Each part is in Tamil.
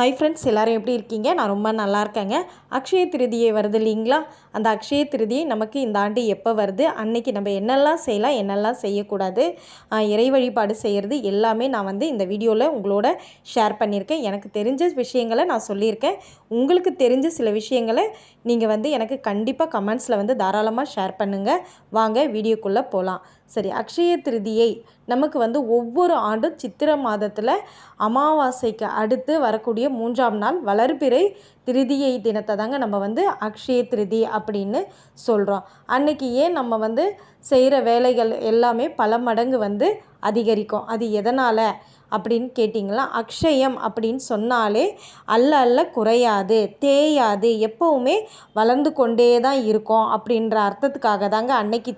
ஹாய் ஃப்ரெண்ட்ஸ் எல்லோரும் எப்படி இருக்கீங்க? நான் ரொம்ப நல்லா இருக்கேங்க. அக்ஷய திருதியை வருது இல்லைங்களா? அந்த அக்ஷய திருதியை நமக்கு இந்த ஆண்டு எப்போ வருது? அன்னைக்கு நம்ம என்னெல்லாம் செய்யலாம் என்னெல்லாம் செய்யக்கூடாது இறை வழிபாடு செய்கிறது எல்லாமே நான் வந்து இந்த வீடியோவில் உங்களோட ஷேர் பண்ணியிருக்கேன். எனக்கு தெரிஞ்ச விஷயங்களை நான் சொல்லியிருக்கேன். உங்களுக்கு தெரிஞ்ச சில விஷயங்களை நீங்கள் வந்து எனக்கு கண்டிப்பாக கமெண்ட்ஸில் வந்து தாராளமாக ஷேர் பண்ணுங்கள் வாங்க வீடியோக்குள்ளே போகலாம் சரி அக்ஷய திருதியை நமக்கு வந்து ஒவ்வொரு ஆண்டும் சித்திரை மாதத்தில் அமாவாசைக்கு அடுத்து வரக்கூடிய மூன்றாம் நாள் வளர்பிறை திருதியை தினத்தை தாங்க நம்ம வந்து அக்ஷய திருதி அப்படின்னு சொல்கிறோம் அன்னைக்கு ஏன் நம்ம வந்து செய்கிற வேலைகள் எல்லாமே பல மடங்கு வந்து அதிகரிக்கும். அது எதனால் அப்படின்னு கேட்டிங்களா? அக்ஷயம் அப்படின்னு சொன்னாலே அல்ல அல்ல குறையாது தேயாது எப்போவுமே வளர்ந்து கொண்டே தான் இருக்கும் அப்படின்ற அர்த்தத்துக்காக தாங்க அன்னைக்கு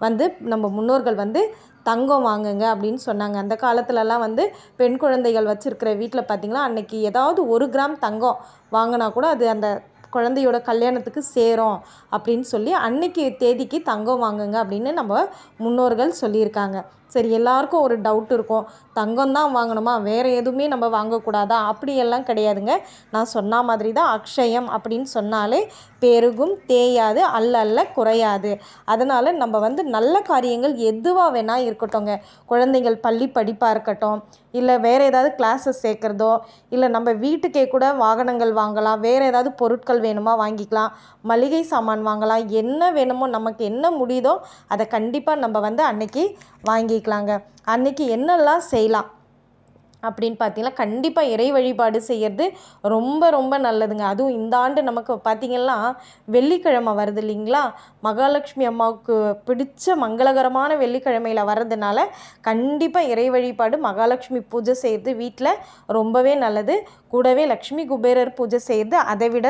வந்து நம்ம முன்னோர்கள் வந்து தங்கம் வாங்குங்க அப்படின்னு சொன்னாங்க. அந்த காலத்துலலாம் வந்து பெண் குழந்தைகள் வச்சுருக்கிற வீட்டில் பார்த்திங்கன்னா அன்றைக்கி ஏதாவது ஒரு கிராம் தங்கம் வாங்கினா கூட அது அந்த குழந்தையோட கல்யாணத்துக்கு சேரும் அப்படின்னு சொல்லி அன்னைக்கு தேதிக்கு தங்கம் வாங்குங்க அப்படின்னு நம்ம முன்னோர்கள் சொல்லியிருக்காங்க. சரி எல்லாருக்கும் ஒரு டவுட் இருக்கும். தங்கம் தான் வாங்கணுமா? வேறு எதுவுமே நம்ம வாங்கக்கூடாதா? அப்படியெல்லாம் கிடையாதுங்க. நான் சொன்ன மாதிரி தான் அக்ஷயம் அப்படின்னு சொன்னாலே பெருகும் தேயாது அல்ல அல்ல குறையாது. அதனால் நம்ம வந்து நல்ல காரியங்கள் எதுவாக வேணால் இருக்கட்டும்ங்க. குழந்தைகள் பள்ளி படிப்பாக இருக்கட்டும் இல்லை வேறு ஏதாவது கிளாஸஸ் சேர்க்குறதோ இல்லை நம்ம வீட்டுக்கே கூட வாகனங்கள் வாங்கலாம் வேறு ஏதாவது பொருட்கள் வேணுமா வாங்கிக்கலாம் மளிகை சாமான் வாங்கலாம் என்ன வேணுமோ நமக்கு என்ன முடியுதோ அதை கண்டிப்பாக நம்ம வந்து அன்னைக்கு வாங்கிக்கலாங்க அன்றைக்கி என்னெல்லாம் செய்யலாம்? அப்படின்னு பார்த்தீங்கன்னா கண்டிப்பாக இறை வழிபாடு செய்கிறது ரொம்ப ரொம்ப நல்லதுங்க. அதுவும் இந்த ஆண்டு நமக்கு பார்த்திங்கன்னா வெள்ளிக்கிழமை வருது இல்லைங்களா? மகாலட்சுமி அம்மாவுக்கு பிடிச்ச மங்களகரமான வெள்ளிக்கிழமையில் வர்றதுனால கண்டிப்பாக இறை வழிபாடு மகாலட்சுமி பூஜை செய்கிறது வீட்டில் ரொம்பவே நல்லது. கூடவே லக்ஷ்மி குபேரர் பூஜை செய்கிறது அதை விட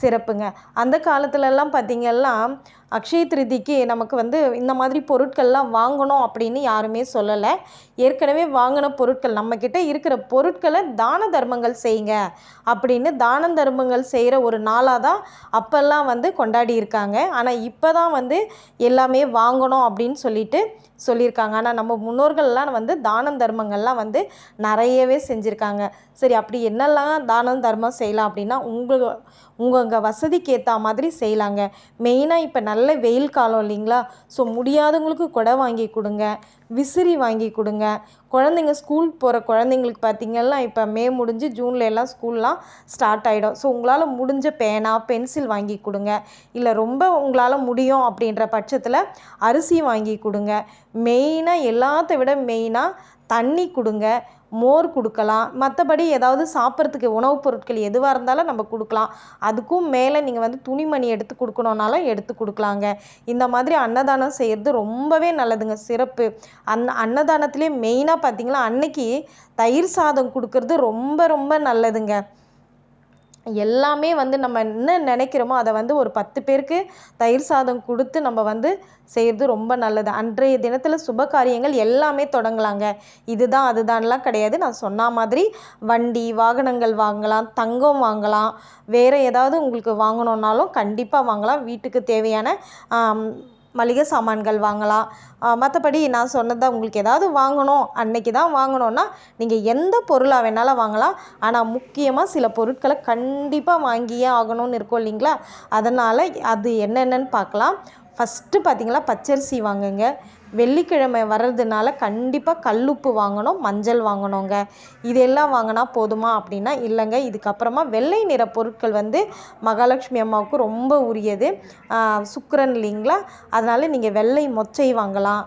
சிறப்புங்க. அந்த காலத்துலலாம் பார்த்திங்கன்னா அக்ஷய திருதிக்கு நமக்கு வந்து இந்த மாதிரி பொருட்கள்லாம் வாங்கணும் அப்படின்னு யாருமே சொல்லலை. ஏற்கனவே வாங்கின பொருட்கள் நம்மக்கிட்ட இரு இருக்கிற பொருட்களை தான தர்மங்கள் செய்யுங்க. அப்படின்னு தான தர்மங்கள் செய்கிற ஒரு நாளாக தான் அப்போல்லாம் வந்து கொண்டாடி இருக்காங்க. ஆனால் இப்போ தான் வந்து எல்லாமே வாங்கணும் அப்படின்னு சொல்லிட்டு சொல்லியிருக்காங்க. ஆனால் நம்ம முன்னோர்கள்லாம் வந்து தானம் தர்மங்கள்லாம் வந்து நிறையவே செஞ்சுருக்காங்க. சரி அப்படி என்னெல்லாம் தானம் தர்மம் செய்யலாம் அப்படின்னா உங்கள் உங்கள் வசதிக்கு ஏற்ற மாதிரி செய்யலாங்க. மெயினாக இப்போ நல்ல வெயில் காலம் இல்லைங்களா? ஸோ முடியாதவங்களுக்கு கொடை வாங்கி கொடுங்க. விசிறி வாங்கி கொடுங்க. குழந்தைங்க ஸ்கூல் போகிற குழந்தைங்களுக்கு பார்த்திங்கன்னா இப்போ மே முடிஞ்சு ஜூனில் எல்லாம் ஸ்கூல்லாம் ஸ்டார்ட் ஆகிடும் ஸோ உங்களால் முடிஞ்ச பேனா பென்சில் வாங்கி கொடுங்க. இல்லை ரொம்ப உங்களால் முடியும் அப்படின்ற பட்சத்தில் அரிசி வாங்கி கொடுங்க. மெயினாக எல்லாத்த விட மெயினாக தண்ணி கொடுங்க மோர் கொடுக்கலாம் மற்றபடி ஏதாவது சாப்பிட்றதுக்கு உணவுப் பொருட்கள் எதுவாக இருந்தாலும் நம்ம கொடுக்கலாம். அதுக்கும் மேலே நீங்கள் வந்து துணிமணி எடுத்து கொடுக்கணுன்னாலும் எடுத்து கொடுக்கலாங்க. இந்த மாதிரி அன்னதானம் செய்கிறது ரொம்பவே நல்லதுங்க சிறப்பு. அந் அன்னதானத்துலேயே மெயினாக பார்த்தீங்கன்னா அன்னைக்கு தயிர் சாதம் கொடுக்கறது ரொம்ப ரொம்ப நல்லதுங்க. எல்லாமே வந்து நம்ம என்ன நினைக்கிறோமோ அதை வந்து ஒரு பத்து பேருக்கு தயிர் சாதம் கொடுத்து நம்ம வந்து செய்கிறது ரொம்ப நல்லது. அன்றைய தினத்தில் சுப காரியங்கள் எல்லாமே தொடங்கலாங்க. இதுதான் அதுதான்லாம் கிடையாது. நான் சொன்ன மாதிரி வண்டி வாகனங்கள் வாங்கலாம் தங்கம் வாங்கலாம் வேறு ஏதாவது உங்களுக்கு வாங்கணுன்னாலும் கண்டிப்பாக வாங்கலாம். வீட்டுக்கு தேவையான மளிகை சாமான்கள் வாங்கலாம். மற்றபடி நான் சொன்னதை உங்களுக்கு ஏதாவது வாங்கணும் அன்னைக்கு தான் வாங்கணும்னா நீங்கள் எந்த பொருளாக வேணாலும் வாங்கலாம். ஆனால் முக்கியமாக சில பொருட்களை கண்டிப்பாக வாங்கியே ஆகணும்னு இருக்கும் இல்லைங்களா? அதனால் அது என்னென்னு பார்க்கலாம். ஃபஸ்ட்டு பார்த்தீங்களா பச்சரிசி வாங்குங்க. வெள்ளிக்கிழமை வர்றதுனால கண்டிப்பாக கல்லுப்பு வாங்கணும் மஞ்சள் வாங்கணுங்க. இதெல்லாம் வாங்கினா போதுமா அப்படின்னா இல்லைங்க. இதுக்கப்புறமா வெள்ளை நிற பொருட்கள் வந்து மகாலட்சுமி அம்மாவுக்கு ரொம்ப உரியது. சுக்கரன் இல்லைங்களா? அதனால் நீங்கள் வெள்ளை மொச்சை வாங்கலாம்.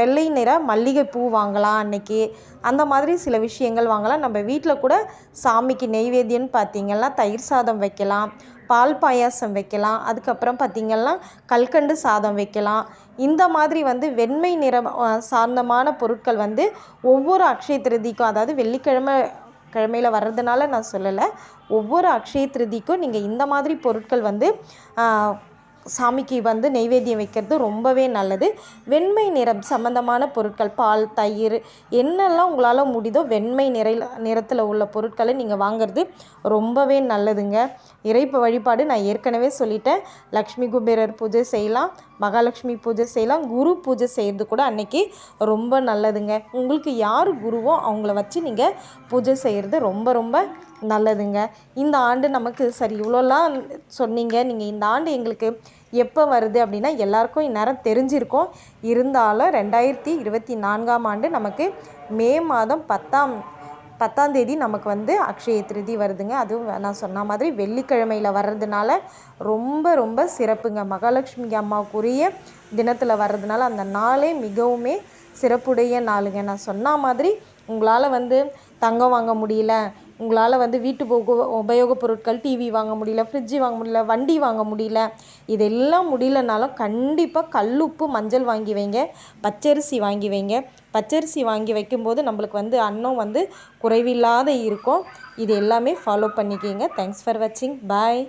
வெள்ளை நிற மல்லிகைப்பூ வாங்கலாம் அன்னைக்கு. அந்த மாதிரி சில விஷயங்கள் வாங்கலாம். நம்ம வீட்டில் கூட சாமிக்கு நெய்வேத்தியன்னு பார்த்தீங்கன்னா தயிர் சாதம் வைக்கலாம். பால் பாயாசம் வைக்கலாம். அதுக்கப்புறம் பார்த்திங்கன்னா கல்கண்டு சாதம் வைக்கலாம். இந்த மாதிரி வந்து வெண்மை நிறம் சார்ந்தமான பொருட்கள் வந்து ஒவ்வொரு அக்ஷய திருதிக்கும் அதாவது வெள்ளிக்கிழமை கிழமையில் வர்றதுனால நான் சொல்லலை. ஒவ்வொரு அக்ஷய திருதிக்கும் நீங்கள் இந்த மாதிரி பொருட்கள் வந்து சாமிக்கு வந்து நெய்வேத்தியம் வைக்கிறது ரொம்பவே நல்லது. வெண்மை நிறம் சம்மந்தமான பொருட்கள் பால் தயிர் என்னெல்லாம் உங்களால் முடியுதோ வெண்மை நிறையில் நிறத்தில் உள்ள பொருட்களை நீங்கள் வாங்குறது ரொம்பவே நல்லதுங்க. இறைப்பு வழிபாடு நான் ஏற்கனவே சொல்லிட்டேன். லக்ஷ்மி குபேரர் பூஜை செய்யலாம் மகாலட்சுமி பூஜை செய்யலாம் குரு பூஜை செய்கிறது கூட அன்றைக்கி ரொம்ப நல்லதுங்க. உங்களுக்கு யார் குருவோ அவங்கள வச்சு நீங்கள் பூஜை செய்கிறது ரொம்ப ரொம்ப நல்லதுங்க. இந்த ஆண்டு நமக்கு சரி இவ்வளோலாம் சொன்னீங்க. நீங்கள் இந்த ஆண்டு எங்களுக்கு எப்போ வருது அப்படின்னா எல்லாருக்கும் இந்நேரம் தெரிஞ்சிருக்கும். இருந்தாலும் ரெண்டாயிரத்தி இருபத்தி நான்காம் ஆண்டு நமக்கு மே மாதம் பத்தாம் பத்தாம் தேதி நமக்கு வந்து அக்ஷய திருதி வருதுங்க. அதுவும் நான் சொன்ன மாதிரி வெள்ளிக்கிழமையில் வர்றதுனால ரொம்ப ரொம்ப சிறப்புங்க. மகாலட்சுமி அம்மாவுக்குரிய தினத்தில் வர்றதுனால அந்த நாளே மிகவுமே சிறப்புடைய நாளுங்க. நான் சொன்ன மாதிரி உங்களால் வந்து தங்கம் வாங்க முடியல உங்களால் வந்து வீட்டு போக உபயோகப் பொருட்கள் டிவி வாங்க முடியல ஃப்ரிட்ஜு வாங்க முடியல வண்டி வாங்க முடியல இதெல்லாம் முடியலனாலும் கண்டிப்பாக கல்லுப்பு மஞ்சள் வாங்கி வைங்க பச்சரிசி வாங்கி வைங்க. பச்சரிசி வாங்கி வைக்கும்போது நம்மளுக்கு வந்து அன்னம் வந்து குறைவில்லாத இருக்கும். இது எல்லாமே ஃபாலோ பண்ணிக்கிங்க. தேங்க்ஸ் ஃபார் வாட்சிங் பாய்